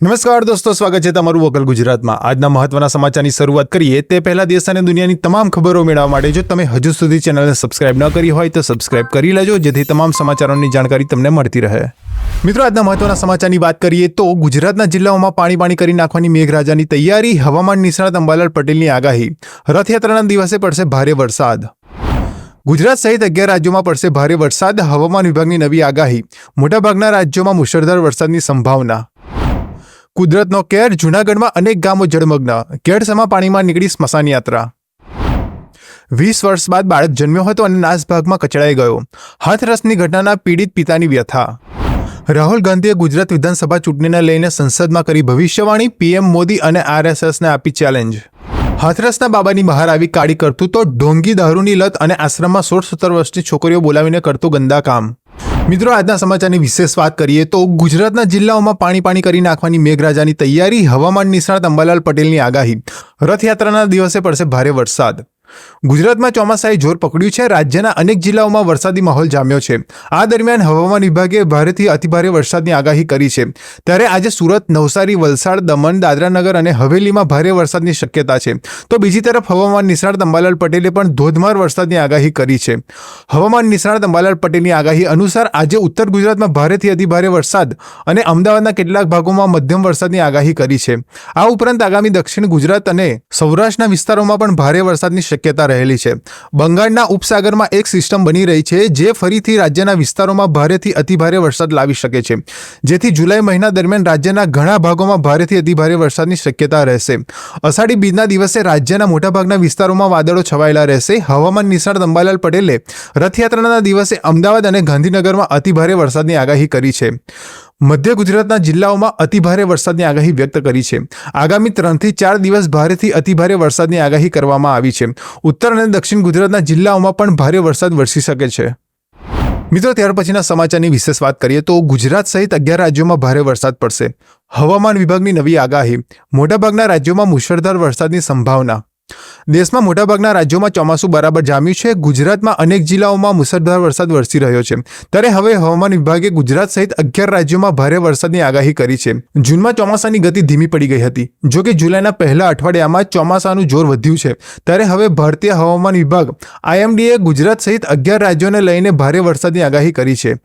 નમસ્કાર દોસ્તો, સ્વાગત છે તમારું વકલ ગુજરાતમાં. આજના મહત્વના સમાચારની શરૂઆત કરીએ તે પહેલા દેશ અને દુનિયાની તમામ ખબરો મેળવવા માટે જો તમે હજુ સુધી ચેનલને સબસ્ક્રાઇબ ન કરી હોય તો સબસ્ક્રાઇબ કરી લેજો, જેથી તમામ સમાચારોની જાણકારી તમને મળતી રહે. મિત્રો, આજના મહત્વના સમાચારની વાત કરીએ તો ગુજરાતના જિલ્લાઓમાં પાણી પાણી કરી નાખવાની મેઘરાજાની તૈયારી, હવામાન નિષ્ણાત અંબાલાલ પટેલની આગાહી. રથયાત્રાના દિવસે પડશે ભારે વરસાદ. ગુજરાત સહિત અગિયાર રાજ્યોમાં પડશે ભારે વરસાદ, હવામાન વિભાગની નવી આગાહી. મોટાભાગના રાજ્યોમાં મુશળધાર વરસાદની સંભાવના. કુદરતનો કેર જૂનાગઢમાં અનેક ગામો જળમગ્ન. કેળસમા પાણીમાં નીકળી સ્મશાન યાત્રા. વીસ વર્ષ બાદ બાળક જન્મ્યો હતો અને નાસભાગમાં કચડાઈ ગયો. હાથરસની ઘટનાના પીડિત પિતાની વ્યથા. રાહુલ ગાંધીએ ગુજરાત વિધાનસભા ચૂંટણીને લઈને સંસદમાં કરી ભવિષ્યવાણી, પીએમ મોદી અને આરએસએસને આપી ચેલેન્જ. હાથરસના બાબાની બહાર આવી કાળી કરતું તો ઢોંગી દારૂની લત અને આશ્રમમાં સોળ સત્તર વર્ષની છોકરીઓ બોલાવીને કરતું ગંદા કામ. મિત્રો, આજના સમાચારની વિશેષ વાત કરીએ તો ગુજરાતના જિલ્લાઓમાં પાણી પાણી કરી નાખવાની મેઘરાજાની તૈયારી, હવામાન નિષ્ણાત અંબાલાલ પટેલની આગાહી. રથયાત્રાના દિવસે પડશે ભારે વરસાદ. ગુજરાતમાં ચોમાસાએ જોર પકડ્યું છે. રાજ્યના અનેક જિલ્લાઓમાં વરસાદી માહોલ જામ્યો છે. આ દરમિયાન હવામાન વિભાગે ભારેથી અતિભારે વરસાદની આગાહી કરી છે. ત્યારે આજે સુરત, નવસારી, વલસાડ, દમણ, દાદરાનગર અને હવેલીમાં ભારે વરસાદની શક્યતા છે. તો બીજી તરફ હવામાન નિષ્ણાત અંબાલાલ પટેલે પણ ધોધમાર વરસાદની આગાહી કરી છે. હવામાન નિષ્ણાત અંબાલાલ પટેલની આગાહી અનુસાર આજે ઉત્તર ગુજરાતમાં ભારેથી અતિભારે વરસાદ અને અમદાવાદના કેટલાક ભાગોમાં મધ્યમ વરસાદની આગાહી કરી છે. આ ઉપરાંત આગામી દક્ષિણ ગુજરાત અને સૌરાષ્ટ્રના વિસ્તારોમાં પણ ભારે વરસાદની શક્યતા રહેલી છે. બંગાળના ઉપસાગરમાં એક સિસ્ટમ બની રહી છે જે ફરીથી રાજ્યના વિસ્તારોમાં ભારેથી અતિભારે વરસાદ લાવી શકે છે. જેથી જુલાઈ મહિના દરમિયાન રાજ્યના ઘણા ભાગોમાં ભારેથી અતિભારે વરસાદની શક્યતા રહેશે. અષાઢી બીજના દિવસે રાજ્યના મોટાભાગના વિસ્તારોમાં વાદળો છવાયેલા રહેશે. હવામાન નિષ્ણાત અંબાલાલ પટેલે રથયાત્રાના દિવસે અમદાવાદ અને ગાંધીનગરમાં અતિભારે વરસાદની આગાહી કરી છે. મધ્ય ગુજરાતના જિલ્લાઓમાં અતિભારે વરસાદની આગાહી વ્યક્ત કરી છે. આગામી ત્રણથી ચાર દિવસ ભારેથી અતિભારે વરસાદની આગાહી કરવામાં આવી છે. ઉત્તર અને દક્ષિણ ગુજરાતના જિલ્લાઓમાં પણ ભારે વરસાદ વરસી શકે છે. મિત્રો, ત્યાર પછીના સમાચારની વિશેષ વાત કરીએ તો ગુજરાત સહિત અગિયાર રાજ્યોમાં ભારે વરસાદ પડશે. હવામાન વિભાગની નવી આગાહી. મોટાભાગના રાજ્યોમાં મુશળધાર વરસાદની સંભાવના. દેશમાં મોટાભાગના રાજ્યોમાં ચોમાસું બરાબર જામ્યું છે. ગુજરાતમાં અનેક જિલ્લાઓમાં મુસળધાર વરસાદ વરસી રહ્યો છે. ત્યારે હવે હવામાન વિભાગે ગુજરાત સહિત અગિયાર રાજ્યોમાં ભારે વરસાદની આગાહી કરી છે. જૂનમાં ચોમાસાની ગતિ ધીમી પડી ગઈ હતી. જો કે જુલાઈના પહેલા અઠવાડિયામાં ચોમાસાનું જોર વધ્યું છે. ત્યારે હવે ભારતીય હવામાન વિભાગ, આઈએમડીએ ગુજરાત સહિત અગિયાર રાજ્યોને લઈને ભારે વરસાદની આગાહી કરી છે.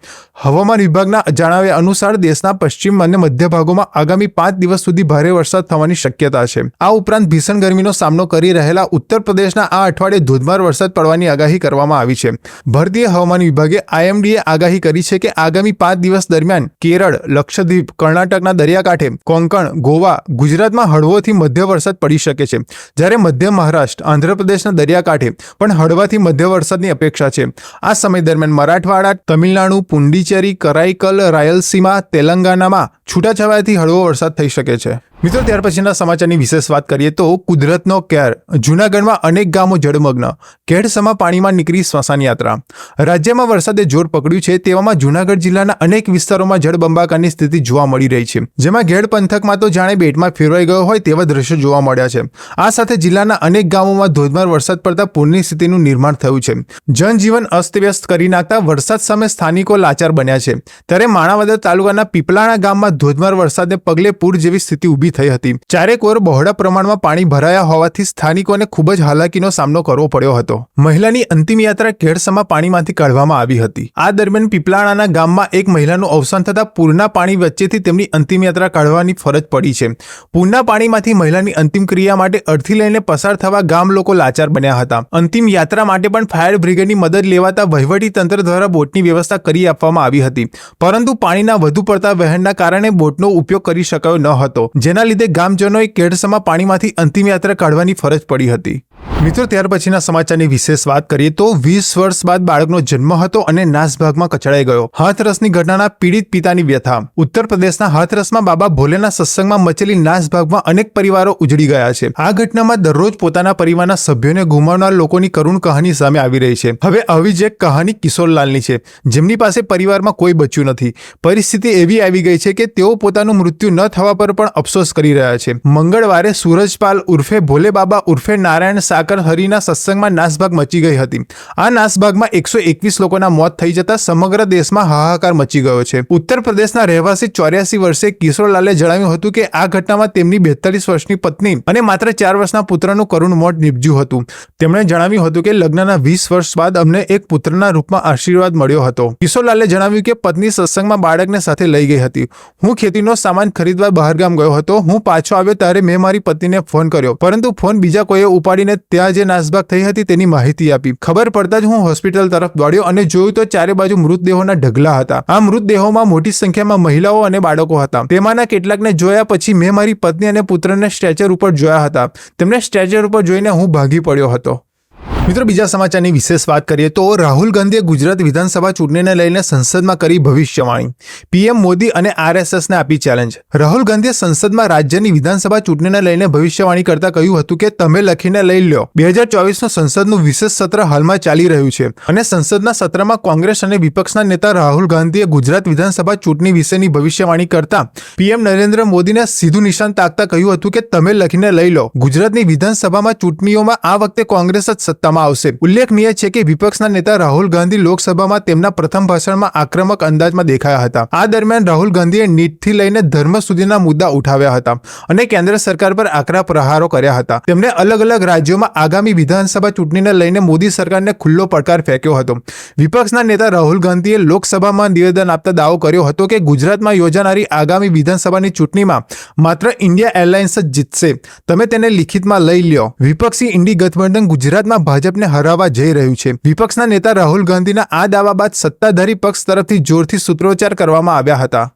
હવામાન વિભાગના જણાવ્યા અનુસાર દેશના પશ્ચિમ અને મધ્ય ભાગોમાં આગામી પાંચ દિવસ સુધી ભારે વરસાદ થવાની શક્યતા છે. આ ઉપરાંત ભીષણ ગરમીનો સામનો કરી રહેલા ઉત્તર પ્રદેશના આ અઠવાડિયે ધોધમાર વરસાદ પડવાની આગાહી કરવામાં આવી છે. ભારતીય હવામાન વિભાગે આઈએમડીએ આગાહી કરી છે કે આગામી પાંચ દિવસ દરમિયાન કેરળ, લક્ષદ્વીપ, કર્ણાટકના દરિયાકાંઠે, કોંકણ, ગોવા, ગુજરાતમાં હળવોથી મધ્ય વરસાદ પડી શકે છે. જ્યારે મધ્ય મહારાષ્ટ્ર, આંધ્રપ્રદેશના દરિયાકાંઠે પણ હળવાથી મધ્ય વરસાદની અપેક્ષા છે. આ સમય દરમિયાન મરાઠવાડા, તમિલનાડુ, પુંડિચેરી, કરાઈકલ, રાયલસીમા, તેલંગાનામાં છૂટાછવાયાથી હળવો વરસાદ થઈ શકે છે. મિત્રો, ત્યાર પછીના સમાચારની વિશેષ વાત કરીએ તો કુદરતનો કેર. જૂનાગઢમાં અનેક ગામો જળમગ્ન. કેડસમાં પાણીમાં નીકળી સ્મશાન યાત્રા. રાજ્યમાં વરસાદે જોર પકડ્યું છે, તેવામાં જૂનાગઢ જિલ્લાના અનેક વિસ્તારોમાં જળબંબાકારની સ્થિતિ જોવા મળી રહી છે. જેમાં ઘેડ પંથકમાં તો જાણે બેટમાં ફેરવાઈ ગયો હોય તેવા દ્રશ્યો જોવા મળ્યા છે. આ સાથે જિલ્લાના અનેક ગામોમાં ધોધમાર વરસાદ પડતા પૂરની સ્થિતિનું નિર્માણ થયું છે. જનજીવન અસ્તવ્યસ્ત કરી નાખતા વરસાદ સામે સ્થાનિકો લાચાર બન્યા છે. ત્યારે માણાવદર તાલુકાના પીપલાણા ગામમાં ધોધમાર વરસાદને પગલે પૂર જેવી સ્થિતિ ઊભી થઈ હતી. ચારેક ઓર બહોળા પ્રમાણમાં પાણી ભરાયા હોવાથી સ્થાનિકોને ખૂબ જ હાલાકીનો સામનો કરવો પડ્યો હતો. મહિલાની અંતિમ યાત્રા કેળસમાં પાણીમાંથી કાઢવામાં આવી હતી. આ દરમિયાન પીપલાણાના ગામમાં એક મહિલાનું અવસાન થતાં પૂરના પાણી વચ્ચેથી તેમની અંતિમ યાત્રા કાઢવાની ફરજ પડી છે. પૂરના પાણીમાંથી મહિલાની અંતિમ ક્રિયા માટે અડથી લઈને પસાર થવા ગામ લોકો લાચાર બન્યા હતા. અંતિમ યાત્રા માટે પણ ફાયર બ્રિગેડની મદદ લેવાતા વહીવટી તંત્ર દ્વારા બોટની વ્યવસ્થા કરી આપવામાં આવી હતી. પરંતુ પાણીના વધુ પડતા વહેણના કારણે બોટનો ઉપયોગ કરી શકાયો ન હતો, જેના લીધે ગામજનોએ કેડસમાં પાણીમાંથી અંતિમ યાત્રા કાઢવાની ફરજ પડી હતી. મિત્રો, ત્યાર પછીના સમાચારની વિશેષ વાત કરીએ તો વીસ વર્ષ બાદ બાળકનો જન્મ હતો અને નાસભાગમાં કચડાઈ ગયો. હાથરસની ઘટનાના પીડિત પિતાની વ્યથા. ઉત્તર પ્રદેશના હાથરસમાં બાબા ભોલેના સત્સંગમાં મચેલી નાસભાગમાં અનેક પરિવારો ઉજળી ગયા છે. આ ઘટનામાં દરરોજ પોતાના પરિવારના સભ્યોને ગુમાવનાર લોકોની કરુણ કહાની સામે આવી રહી છે. હવે આવી જ એક કહાની કિશોરલાલની છે. જેમની પાસે પરિવારમાં કોઈ બચ્યું નથી. પરિસ્થિતિ એવી આવી ગઈ છે કે તેઓ પોતાનું મૃત્યુ ન થવા પર પણ અફસોસ કરી રહ્યા છે. મંગળવારે સૂરજપાલ ઉર્ફે ભોલે બાબા ઉર્ફે નારાયણ સાકર હરિના સત્સંગમાં નાસભાગ મચી ગઈ હતી. આ નાસભાગમાં એકસો એકવીસ લોકોના મોત થઈ જતા સમગ્ર દેશમાં હાહાકાર મચી ગયો છે. ઉત્તર પ્રદેશના રહેવાસી ચોર્યાસી વર્ષે કિશોરલાલે જણાવ્યું હતું કે આ ઘટનામાં તેમની બેતાલીસ વર્ષની પત્ની અને માત્ર ચાર વર્ષના પુત્રનું કરુણ મોત નીપજ્યું હતું. તેમણે જણાવ્યું હતું કે લગ્નના વીસ વર્ષ બાદ અમને એક પુત્રના રૂપમાં આશીર્વાદ મળ્યો હતો. કિશોરલાલે જણાવ્યું કે પત્ની સત્સંગમાં બાળકને સાથે લઈ ગઈ હતી. હું ખેતીનો સામાન ખરીદવા બહારગામ ગયો હતો. હું પાછો આવ્યો ત્યારે મેં મારી પત્નીને ફોન કર્યો. પરંતુ ફોન બીજા કોઈએ ઉપાડીને ત્યાં જે નાસભાગ થઈ હતી તેની માહિતી આપી. ખબર પડતા જ હું હોસ્પિટલ તરફ દોડ્યો અને જોયું તો ચારે બાજુ મૃતદેહોના ઢગલા હતા. આ મૃતદેહોમાં મોટી સંખ્યામાં મહિલાઓ અને બાળકો હતા. તેમાંના કેટલાકને જોયા પછી મેં મારી પત્ની અને પુત્રને સ્ટ્રેચર ઉપર જોયા હતા. તેમને સ્ટ્રેચર ઉપર જોઈને હું ભાગી પડ્યો હતો. મિત્રો, બીજા સમાચારની વિશેષ વાત કરીએ તો રાહુલ ગાંધીએ ગુજરાત વિધાનસભા ચૂંટણીને લઈને સંસદમાં કરી ભવિષ્યવાણી. પીએમ મોદી અને આરએસએસને આપી ચેલેન્જ રાહુલ ગાંધીએ સંસદમાં રાજ્યની વિધાનસભા ચૂંટણીને લઈને ભવિષ્યવાણી કરતા કહ્યું હતું કે, તમે લખીને લઈ લો બે હજાર ચોવીસનું સંસદનું વિશેષ સત્ર હાલમાં ચાલી રહ્યું છે અને સંસદના સત્રમાં કોંગ્રેસ અને વિપક્ષના નેતા રાહુલ ગાંધીએ ગુજરાત વિધાનસભા ચૂંટણી વિશેની ભવિષ્યવાણી કરતા પીએમ નરેન્દ્ર મોદીને સીધું નિશાન તાકતા કહ્યું હતું કે, તમે લખીને લઈ લો. ગુજરાતની વિધાનસભામાં ચૂંટણીઓમાં આ વખતે કોંગ્રેસ જ સત્તામાં આવશે. ઉલ્લેખનીય છે કે વિપક્ષના નેતા રાહુલ ગાંધી લોકસભામાં તેમના પ્રથમ ભાષણમાં આક્રમક અંદાજમાં દેખાયા હતા. આ દરમિયાન રાહુલ ગાંધીએ નીટથી લઈને ધર્મ સુધીના મુદ્દા ઉઠાવ્યા હતા અને કેન્દ્ર સરકાર પર આકરા પ્રહારો કર્યા હતા. તેમણે અલગ અલગ રાજ્યોમાં આગામી વિધાનસભા ચૂંટણીને લઈને મોદી સરકારને ખુલ્લો પડકાર ફેંક્યો હતો. વિપક્ષના નેતા રાહુલ ગાંધીએ લોકસભામાં નિવેદન આપતા દાવો કર્યો હતો કે ગુજરાતમાં યોજાનારી આગામી વિધાનસભાની ચૂંટણીમાં માત્ર ઇન્ડિયા એરલાઇન્સ જ જીતશે. તમે તેને લિખિતમાં લઈ લ્યો. વિપક્ષી ઇન્ડી ગઠબંધન ગુજરાતમાં ભાજપને હરાવવા જઈ રહ્યું છે. વિપક્ષના નેતા રાહુલ ગાંધીના આ દાવા બાદ સત્તાધારી પક્ષ તરફથી જોરથી સૂત્રોચ્ચાર કરવામાં આવ્યા હતા.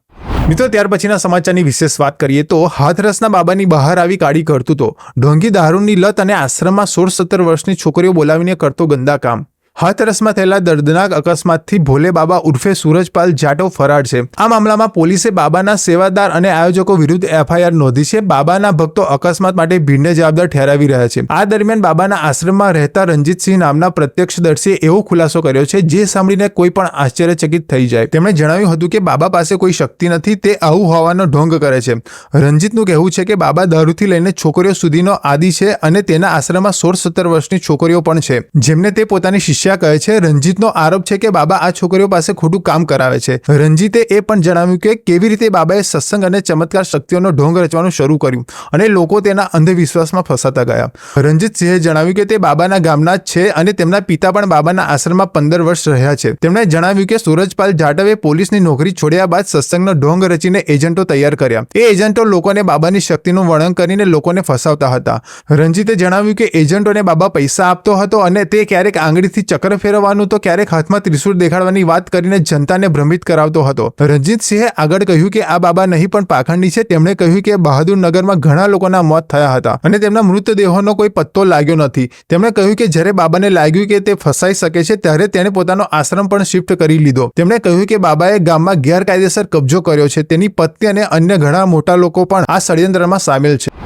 મિત્રો, ત્યાર પછીના સમાચારની વિશેષ વાત કરીએ તો હાથરસના બાબાની બહાર આવી કાઢી કરતું તો ઢોંગી દારૂની લત અને આશ્રમમાં સોળ સત્તર વર્ષની છોકરીઓ બોલાવીને કરતો ગંદા કામ. હાથરસમાં થયેલા દર્દનાક અકસ્માતથી ભોલે બાબા ઉર્ફે સૂરજપાલ જાટો ફરાર છે. આ મામલામાં પોલીસે બાબાના સેવાદાર અને આયોજકો વિરુદ્ધ એફઆઈઆર નોંધી છે. બાબાના ભક્તો અકસ્માત માટે ભીડને જવાબદાર ઠેરાવી રહ્યા છે. આ દરમિયાન બાબાના આશ્રમમાં રહેતા રંજીતસિંહ નામના પ્રત્યક્ષદર્શીએ એવો ખુલાસો કર્યો છે, જે સાંભળીને કોઈ પણ આશ્ચર્યચકિત થઈ જાય. તેમણે જણાવ્યું હતું કે બાબા પાસે કોઈ શક્તિ નથી, તે આવું હોવાનો ઢોંગ કરે છે. રંજીતનું કહેવું છે કે બાબા દારૂથી લઈને છોકરીઓ સુધીનો આદિ છે અને તેના આશ્રમમાં સોળ સત્તર વર્ષની છોકરીઓ પણ છે. જેમને તે પોતાની શિષ્યા કહે છે, રંજીતનો આરોપ છે કે બાબા આ છોકરીઓ પાસે ખોટું કામ કરાવે છે. રંજીતે એ પણ જણાવ્યું કે કેવી રીતે બાબાએ સત્સંગ અને ચમત્કાર શક્તિઓનો ઢોંગ રચવાનું શરૂ કર્યું અને લોકો તેના અંધવિશ્વાસમાં ફસાતા ગયા. રંજીત સિંહે જણાવ્યું કે તે બાબાના ગામના જ છે અને તેમના પિતા પણ બાબાના આશ્રમમાં પંદર વર્ષ રહ્યા છે. તેમણે જણાવ્યું કે સૂરજપાલ જાટવે પોલીસની નોકરી છોડ્યા બાદ સત્સંગનો ઢોંગ રચીને એજન્ટો તૈયાર કર્યા. એ એજન્ટો લોકોને બાબાની શક્તિનું વર્ણન કરીને લોકોને ફસાવતા હતા. રંજીતે જણાવ્યું કે એજન્ટોને બાબા પૈસા આપતો હતો અને તે ક્યારેક આંગળીથી ચક્ર ફેરવવાનું તો ક્યારેક હાથમાં ત્રિશૂળ દેખાડવાની વાત કરીને જનતાને ભ્રમિત કરાવતો હતો. રંજીત સિંહે આગળ કહ્યું કે આ બાબા નહીં, પણ પાખંડી છે. તેમણે કહ્યું કે બહાદુરનગરમાં ઘણા લોકોના મોત થયા હતા અને તેમના મૃતદેહોનો કોઈ પત્તો લાગ્યો નથી. તેમણે કહ્યું કે જ્યારે બાબાને લાગ્યું કે તે ફસાઈ શકે છે, ત્યારે તેણે પોતાનો આશ્રમ પણ શિફ્ટ કરી લીધો. તેમણે કહ્યું કે બાબાએ ગામમાં ગેરકાયદેસર કબજો કર્યો છે. તેની પત્ની અને અન્ય ઘણા મોટા લોકો પણ આ ષડયંત્રમાં સામેલ છે.